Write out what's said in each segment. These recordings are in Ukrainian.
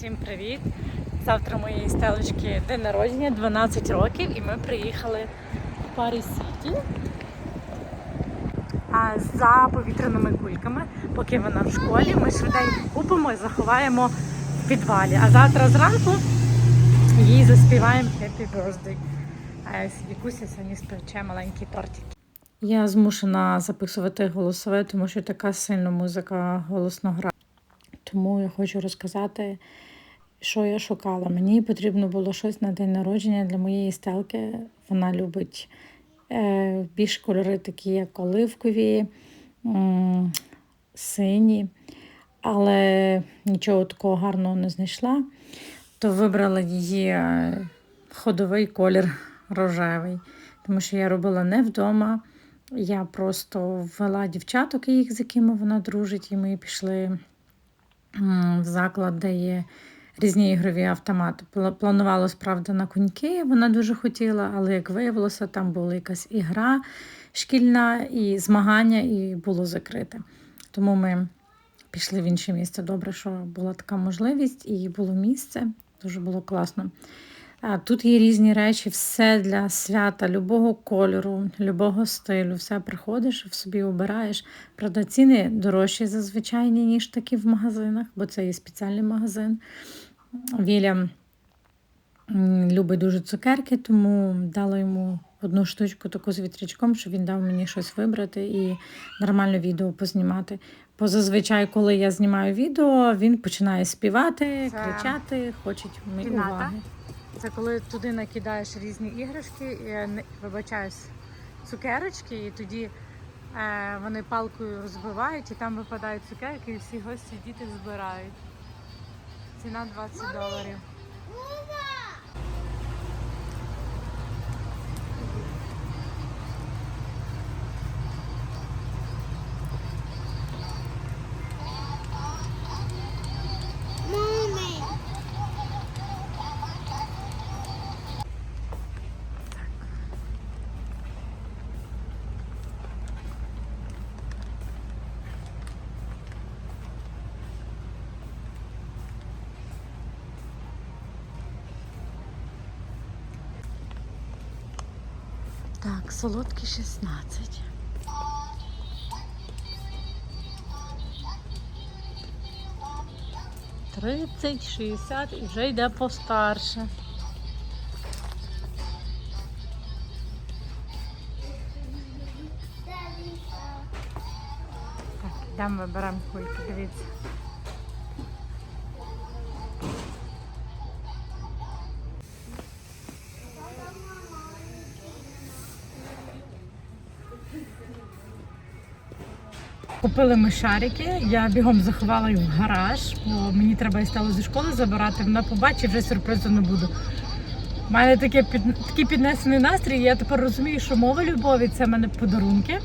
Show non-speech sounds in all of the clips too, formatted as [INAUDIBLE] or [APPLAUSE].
Всім привіт! Завтра моєї стелечки день народження, 12 років, і ми приїхали в Парі Сіті за повітряними кульками. Поки вона в школі, ми швиденько купимо і заховаємо в підвалі. А завтра зранку їй заспіваємо Happy Birthday. Вікуся сьогодні спече маленький тортик. Я змушена записувати голосове, тому що така сильна музика голосно грає. Тому я хочу розказати, що я шукала. Мені потрібно було щось на день народження для моєї стелки. Вона любить е, більш кольори, такі як оливкові, сині, але нічого такого гарного не знайшла. То вибрала її е, ходовий колір рожевий, тому що я робила не вдома. Я просто ввела дівчаток, з якими вона дружить, і ми пішли в заклад, де є різні ігрові автомати. Пла- Планувалось, правда, на коньки, вона дуже хотіла, але як виявилося, там була якась ігра шкільна і змагання, і було закрите. Тому ми пішли в інше місце. Добре, що була така можливість і було місце. Дуже було класно. Тут є різні речі, все для свята, любого кольору, любого стилю. Все приходиш, в собі обираєш. Правда, ціни дорожчі зазвичай, ніж такі в магазинах, бо це є спеціальний магазин. Віля любить дуже цукерки, тому дала йому одну штучку таку з вітрячком, щоб він дав мені щось вибрати і нормально відео познімати. Бо зазвичай, коли я знімаю відео, він починає співати, Це кричати, хоче мої кімната. уваги. Це коли туди накидаєш різні іграшки, і, е, вибачаюсь, цукерочки, і тоді е, вони палкою розбивають, і там випадають цукерки, і всі гості діти збирають. Ціна 20 доларів. Солодкі 16. Тридцять, шістдесят і вже йде постарше. Так, йдемо виберемо кульки, дивіться. Купили ми шарики, я бігом заховала їх в гараж, бо мені треба і стало зі школи забирати. Вона побачить, вже сюрпризу не буду. У мене таке під, такий піднесений настрій. Я тепер розумію, що мова любові це в мене подарунки,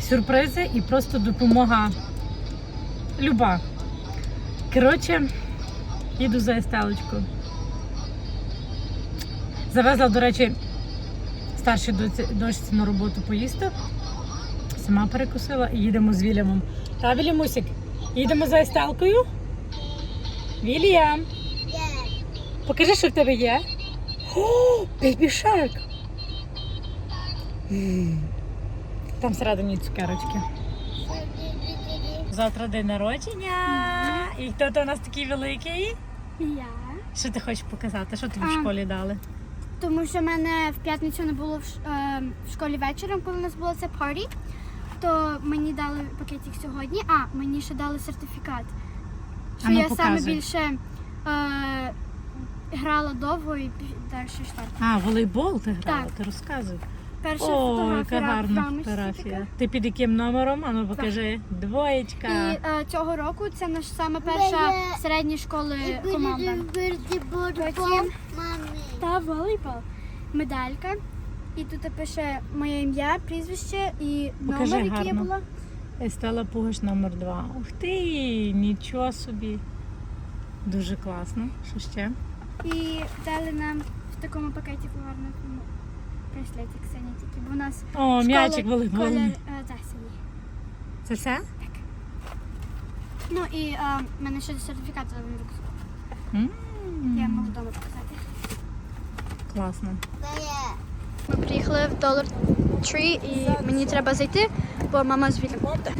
сюрпризи і просто допомога люба. Коротше, їду за Естелочкою. Завезла, до речі, старшій дочці на роботу поїсти. Сама перекусила і їдемо з Вільямом. Та, Вільямусік, їдемо за Естелкою? Вільям, покажи, що в тебе є. О, бейбі шарк. Там всередині цукерочки. Завтра день народження. І хто то у нас такий великий? Я. Що ти хочеш показати? Що тобі в А. школі дали? Тому що в мене в п'ятницю не було в, ш- е, в школі вечором, коли у нас було це парі, то мені дали пакетик сьогодні, а мені ще дали сертифікат. Що А ну, я саме більше е, грала довго і далі старт. А, волейбол ти грала, Так. ти розказуй. Перша О, фотографія яка гарна в рамочці фотографія. Ти під яким номером? Ану покажи. Двоєчка. І е, цього року це наша саме перша середня школи команда. Потім та волейбол. Медалька. І тут пише моє ім'я, прізвище і Покажи номер, який я гарно. була. Естела Пугаш номер два. Ух ти, нічого собі. Дуже класно. Що ще? І дали нам в такому пакеті гарному браслетик синій тільки, бо у нас О, м'ячик школа- волейбольний. колір е, та, синій. Це все? Ну і е, в мене ще сертифікат за рюкзак. М, Я можу вдома показати. Класно. Ми приїхали в Dollar Tree і мені треба зайти, бо мама з буде.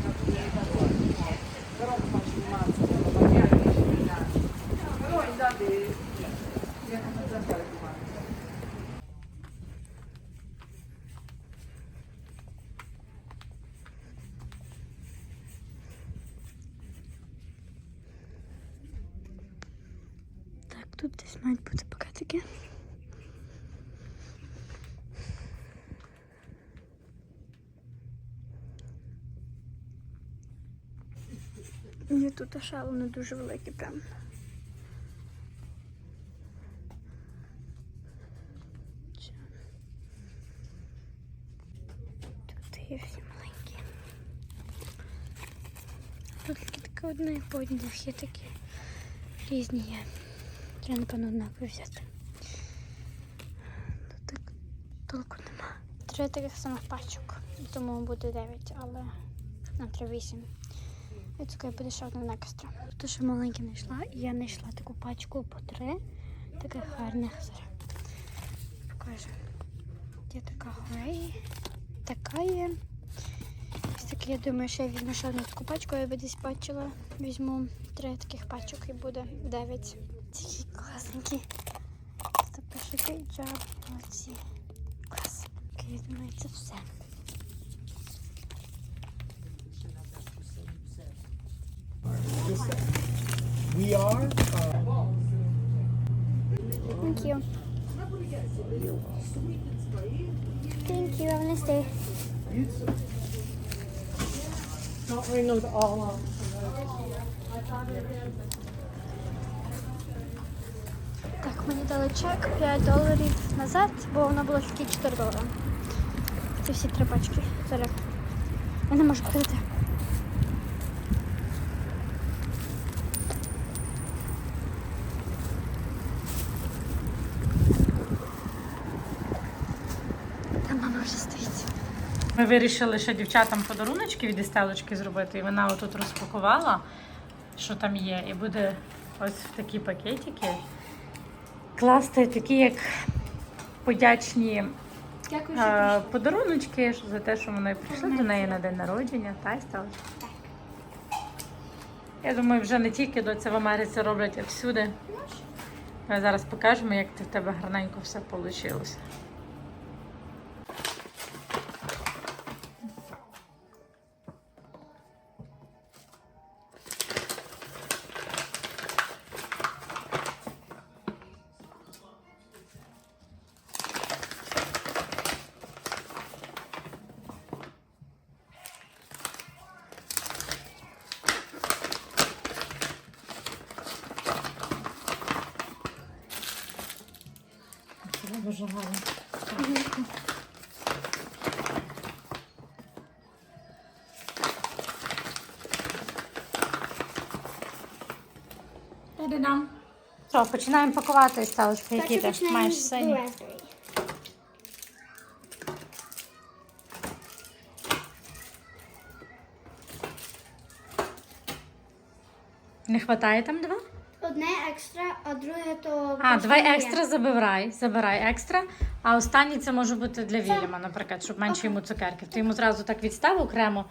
Так, тут десь мають бути пакетики. Є тут шалони дуже великі прям. Тут є всі маленькі. Тут тільки одне по одних є такі різні є. Я напевно однакові взяти. Тут так толку нема. Три таких самих пачок, тому буде дев'ять, але ну, нам треба вісім. Я цукаю, буде ще некстра. екстра. Тут ще маленькі знайшла, і я знайшла таку пачку по три. Таке гарне. Покажу. Є така грей, така є. Ось таке, я думаю, що я візьму ще одну таку пачку, я би десь бачила. Візьму три таких пачок і буде дев'ять. Такі класненькі. Це перший кейджа. Молодці. Клас. Я думаю, це все. We are. Uh, Thank you. Thank you. Have a nice day. don't ring those all. Так, мені дали чек 5 доларів назад, бо воно було тільки 4 долари. Це всі три пачки. Зараз. Я не можу покрити. Там мама вже стоїть. Ми вирішили ще дівчатам подаруночки від Естелочки зробити, і вона отут розпакувала, що там є, і буде ось в такі пакетики. Класти такі, як подячні Дякую, е, подаруночки за те, що вони прийшли до неї на день народження. Та Естелочка? Я думаю, вже не тільки до це в Америці роблять, а всюди. Ми зараз покажемо, як це в тебе гарненько все вийшло. Дуже гарно. Та-дам. Що, починаємо пакувати сталочки, які ти маєш сині. Не вистачає там два? Одне екстра, а друге то. А, давай екстра забирай, забирай екстра. А останній це може бути для Вільяма, наприклад, щоб менше йому цукерків. Ти йому зразу так відстав окремо,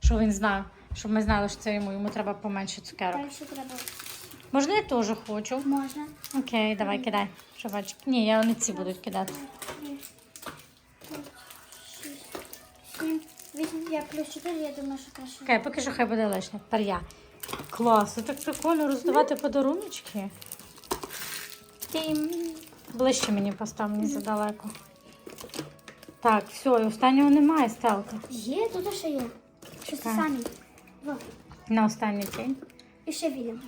щоб він знав, щоб ми знали, що це йому, йому треба поменше цукерок. Далі треба. Можна я теж хочу. Можна. Окей, давай кидай. Жувачки. Ні, я не ці будуть кидати. Сім, вісім, я плюс чотири, я думаю, що краще. Окей, поки що хай буде лишнє. Тепер я. Клас, це так прикольно роздавати подаруночки. Тім. Ближче мені постав, мені задалеко. Так, все, і останнього немає, стелка. Є, тут ще є. Що це Так. самі. Во. На останній день. І ще Вільям.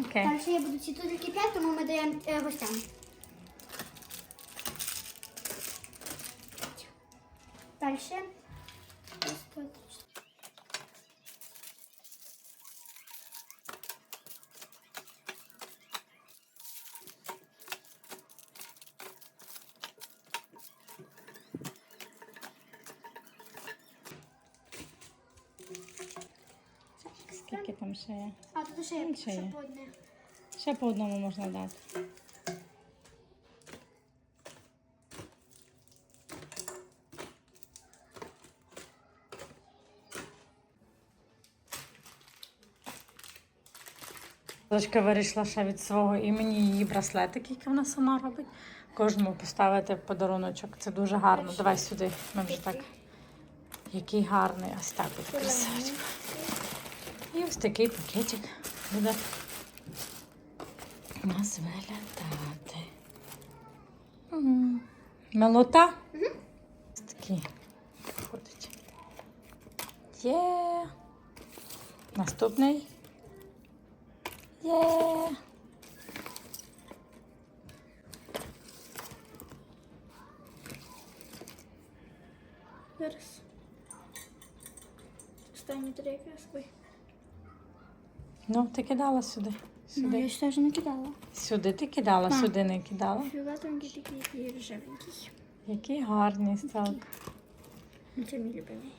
Окей. Далі я буду ці тільки 5, тому ми даємо е, гостям. Далі. Там ще є? А тут ще Ще є. ще по одне. Ще по одному можна дати. Дочка вирішила ще від свого імені її браслетик, який вона сама робить. Кожному поставити подаруночок. Це дуже гарно. Давай сюди. Ми вже так. Який гарний. Ось так буде красавчик. І ось такий пакетик буде у нас виглядати. М. Мелота. Ось такий виходить. Є. Наступний. Є. Зараз. Останні три якраз. Ну, ти кидала сюди. Ну, Сюди. я ж теж не кидала. Сюди ти кидала, Так. сюди не кидала. Фіолетовенький такий і рожевенький. Який гарний став. Ну, Це мій любимий.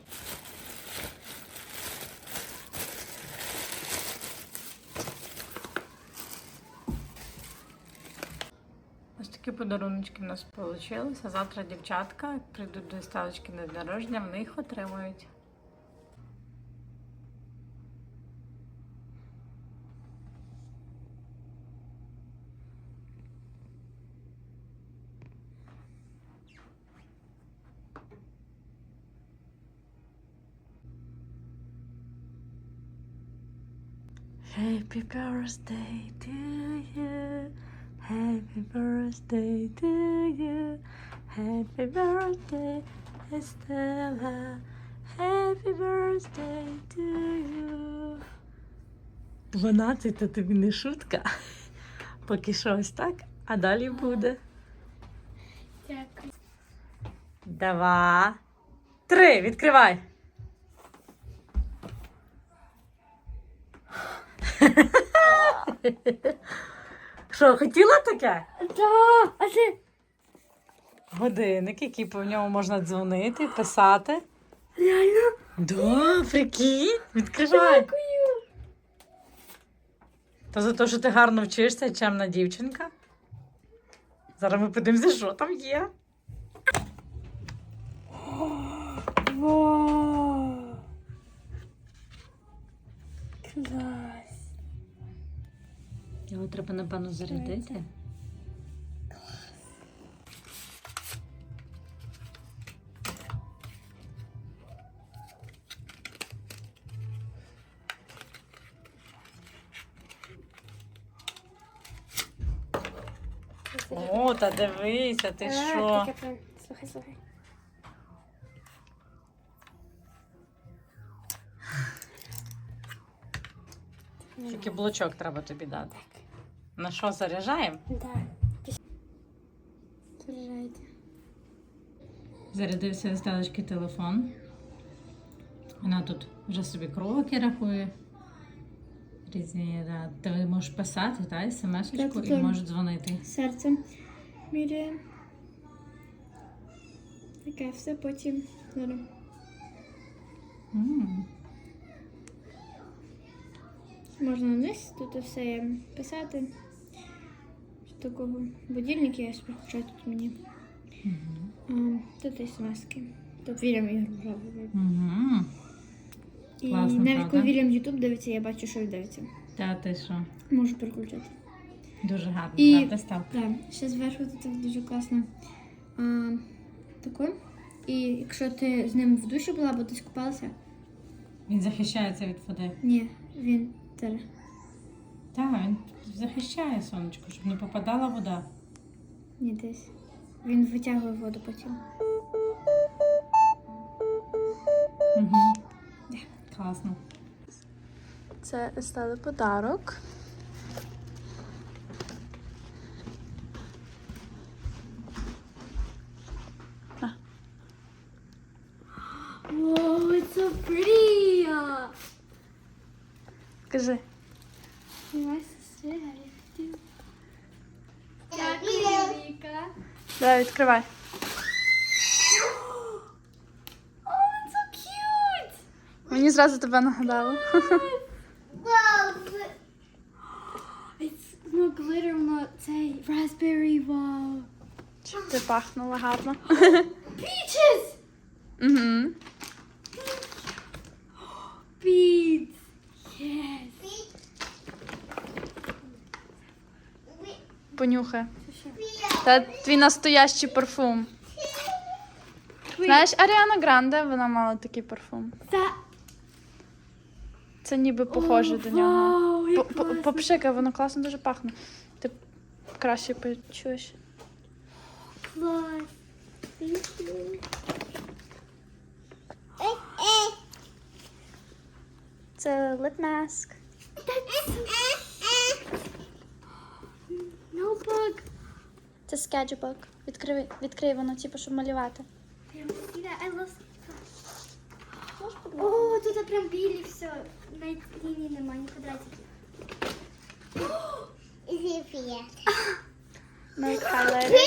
Ось такі подаруночки в нас вийшли. Завтра дівчатка прийдуть до сталочки на день народження, вони їх отримують. Happy birthday to you. Happy birthday to you. Happy birthday, Estella. Happy birthday to you. 12 то тобі не шутка. Поки що ось так, а далі буде. Дякую. Два. Три. Відкривай. [LAUGHS] Що, хотіла таке? Да, а це Годинник, який по ньому можна дзвонити, писати. реально Да, прикинь, відкривай. дякую. То за те, що ти гарно вчишся, чемна дівчинка. Зараз ми подивимося, що там є. Вау. Клас. Його треба, напевно, зарядити. О, та дивися, ти що? Слухай, слухай. Тільки блочок треба тобі дати. На що заряджаємо? Да. Заряджайте. Зарядився стелечки телефон. Вона тут вже собі кроки рахує. Різні, да. Ти можеш писати, та, смс-очку і так. можеш дзвонити. Серце міряє. Таке все потім. М. Можна вниз, тут все писати. З такого будильник є, включаю тут мені. А, тут смс-ки. Тут Вільям ігру грав. І Класно, навіть правда? коли Вільям Ютуб дивиться, я бачу, що він дивиться. Та ти що? Можу переключати. Дуже гарно, І- правда? Так, ще зверху тут дуже класно. А, тако. І якщо ти з ним в душі була, або ти скупалася, Він захищається від води. ні, він тере. Так, він захищає сонечко, щоб не попадала вода. Ні, десь. Він витягує воду потім. Угу. Класно. Це стали подарок. Wow, it's so pretty! Кажи. Дякую, Віка. Давай, відкривай. Oh, it's so cute! Мені зразу тебе нагадало. It's, no, Raspberry, wow. Щоб ти пахнула гарно. Peaches! Угу. Beads. Понюхай. Це твій настоящий парфум. Знаєш, Аріана Гранде, вона мала такий парфум. Це ніби похоже до нього. Вау, як По- по- класно. Попшикай, воно класно дуже пахне. Ти краще почуєш. Клас. Thank you. Це lip mask. Notebook. Це sketchbook. Відкрий, відкрий воно, типу, щоб малювати. Damn, see that? I love О, тут прям білі все. Навіть лінії немає, ні квадратиків. Milk highlighter.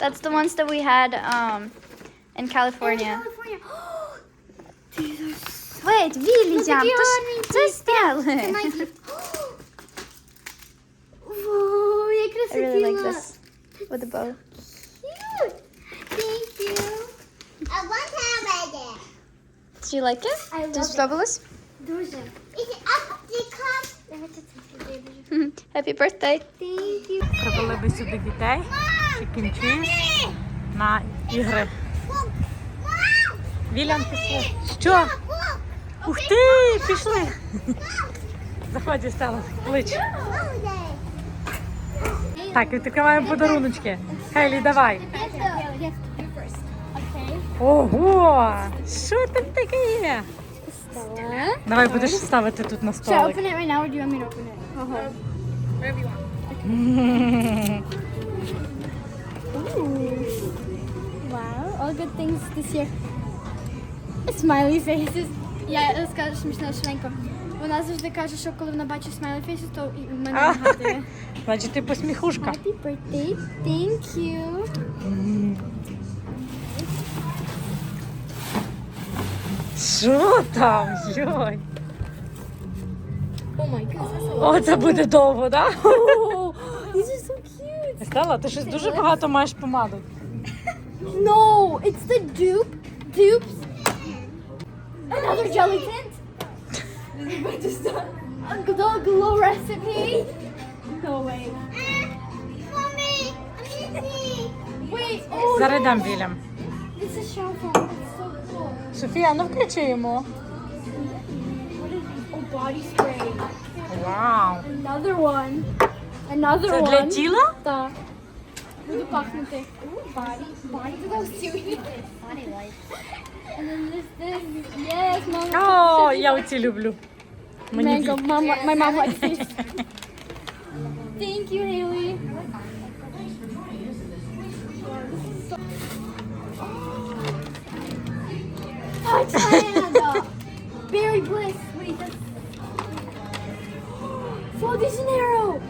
That's the ones that we had um, in California. California. These are so Wait, William, такі то ж гарненькі. це стели. nice. [LAUGHS] Воу, як [GASPS] I really like красиво. this with a bow. Cute. Thank you. Did you like it? I Тобі love it. сподобалось? Дуже. Давайте це дуже. Happy birthday. Thank you. Привели би сюди дітей, чи кінчуєш на ігри. Вілян, пішли. Що? Ух ти, пішли. Заходь, Стела, клич. Так, відкриваємо подаруночки. Хейлі, давай. Ого! Що там таке є? Давай будеш ставити тут на столик. open it right now or do you want me to open it? Uh-huh. [LAUGHS] Wow, all good things this year. Smiley faces. Я розкажу смішно швиденько. Вона завжди каже, що коли вона бачить smiley faces, то і в мене А. нагадує. [LAUGHS] Значить, ти посміхушка. Happy birthday. Thank you. Що там? Йой. Oh my. О, це буде довго, так? Да? Oh, these are so cute. Стелла, ти щось дуже багато маєш помаду. No, it's the dupe. Dupes. Another jelly tint. the glow recipe. No way. Wait, oh, Зараз дам Вілям. it's a shower foam. It's so cool. Софія, ну включи йому. What is Oh, body spray. Вау. Another one. Another Це one. для тіла? Так. Буду пахнути. Ooh, body. Body. Look how serious. Body light. And then this, this. Yes, mom. О, я оці люблю. Мені Mango. дві. Mom, my mom likes these. Thank you, Haley. Oh, it's Diana. Berry Bliss. Wait, that's. Flow de Janeiro.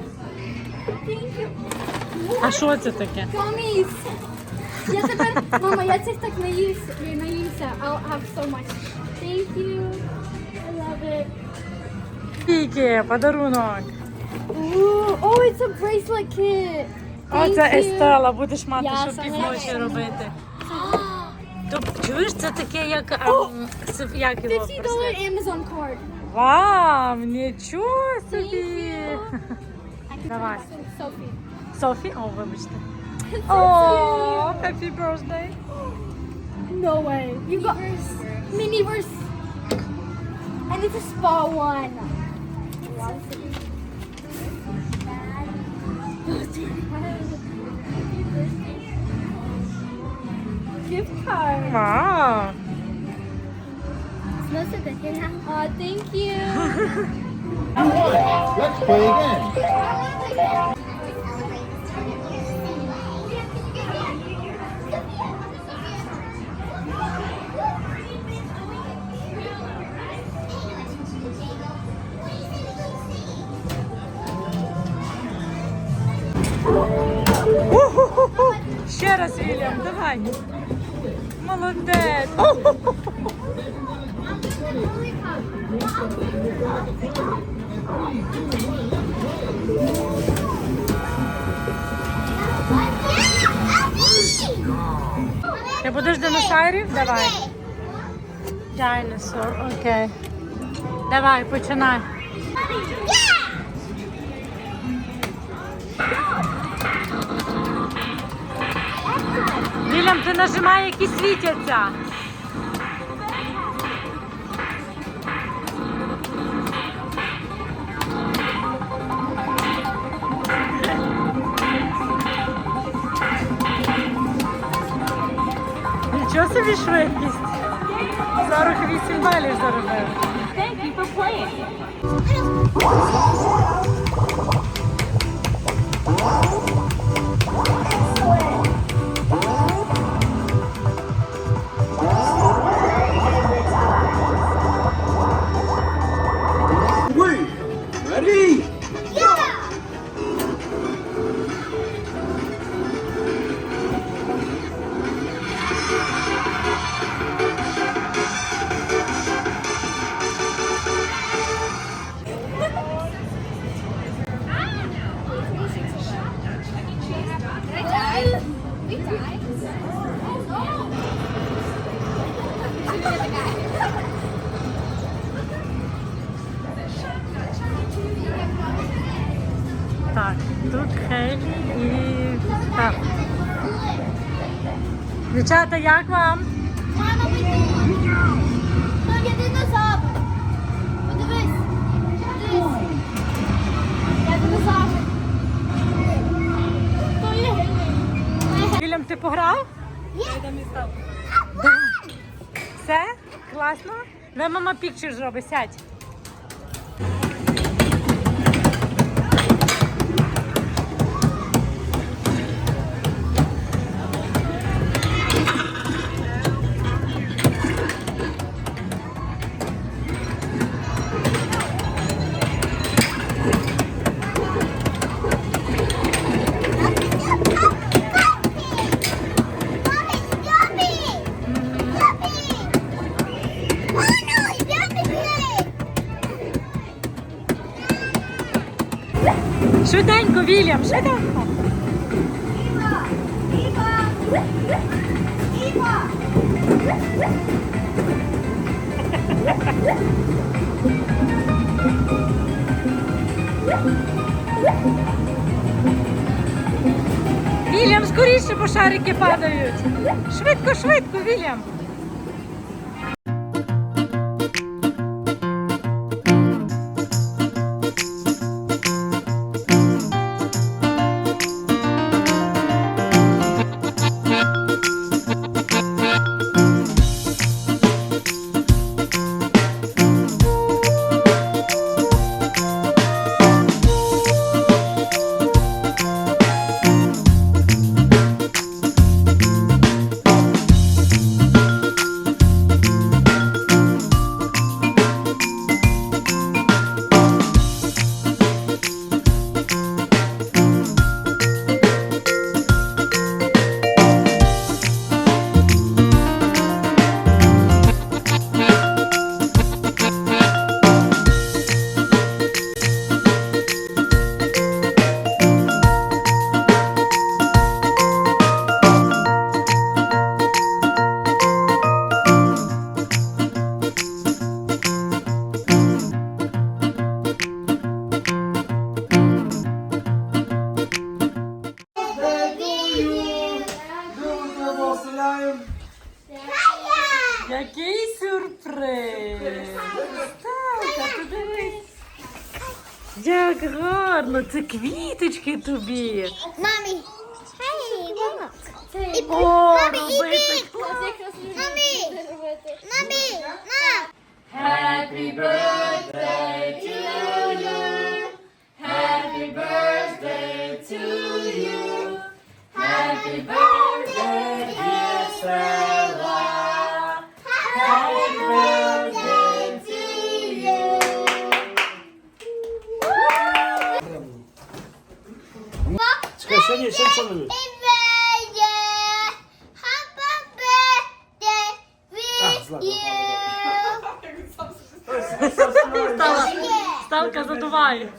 Thank you. А що це таке? Gummies. Я тепер, мама, я цих так наївся, наївся. I'll have so much. Thank you. I love it. Піки, подарунок. Ooh, oh, it's a bracelet kit. О, Thank це you. Естела, будеш мати, Я щоб саме півночі робити. [GASPS] Тобто, чуєш, це таке, як, ем, це- як його $50 браслет? Amazon card. Вау, нічого собі. Давай. Sophie. Sophie olmamıştı. [LAUGHS] Oh, happy birthday. No way. You got Miniverse. And it's a spa one. Gift card. Wow. Smells so good, huh? Oh, thank you. [LAUGHS] Let's play again. [LAUGHS] Ще раз, Вільям, давай. Молодець. О -хо -хо -хо. Ти будеш диносаврів? Давай. Дайносор, окей. Давай, починай. Вільям, ти нажимай, які світяться. Нічого собі швидкість. 48 балів заробив. Wait, Дівчата, як вам? Мама, то є динозавр. Подивись. Подивись. Я динозавр. То є гелій. Вільям, ти пограв? Да. Все? Класно? Давай мама пікчер зробить, сядь. Швиденько, Вільям, швиденько. Вільям, скоріше, бо шарики падають. Швидко, швидко, Вільям. Тобі. Мамі. Хей, мама. О, Мамі, робити іди. Мамі. Мамі. Мам. Happy birthday vai.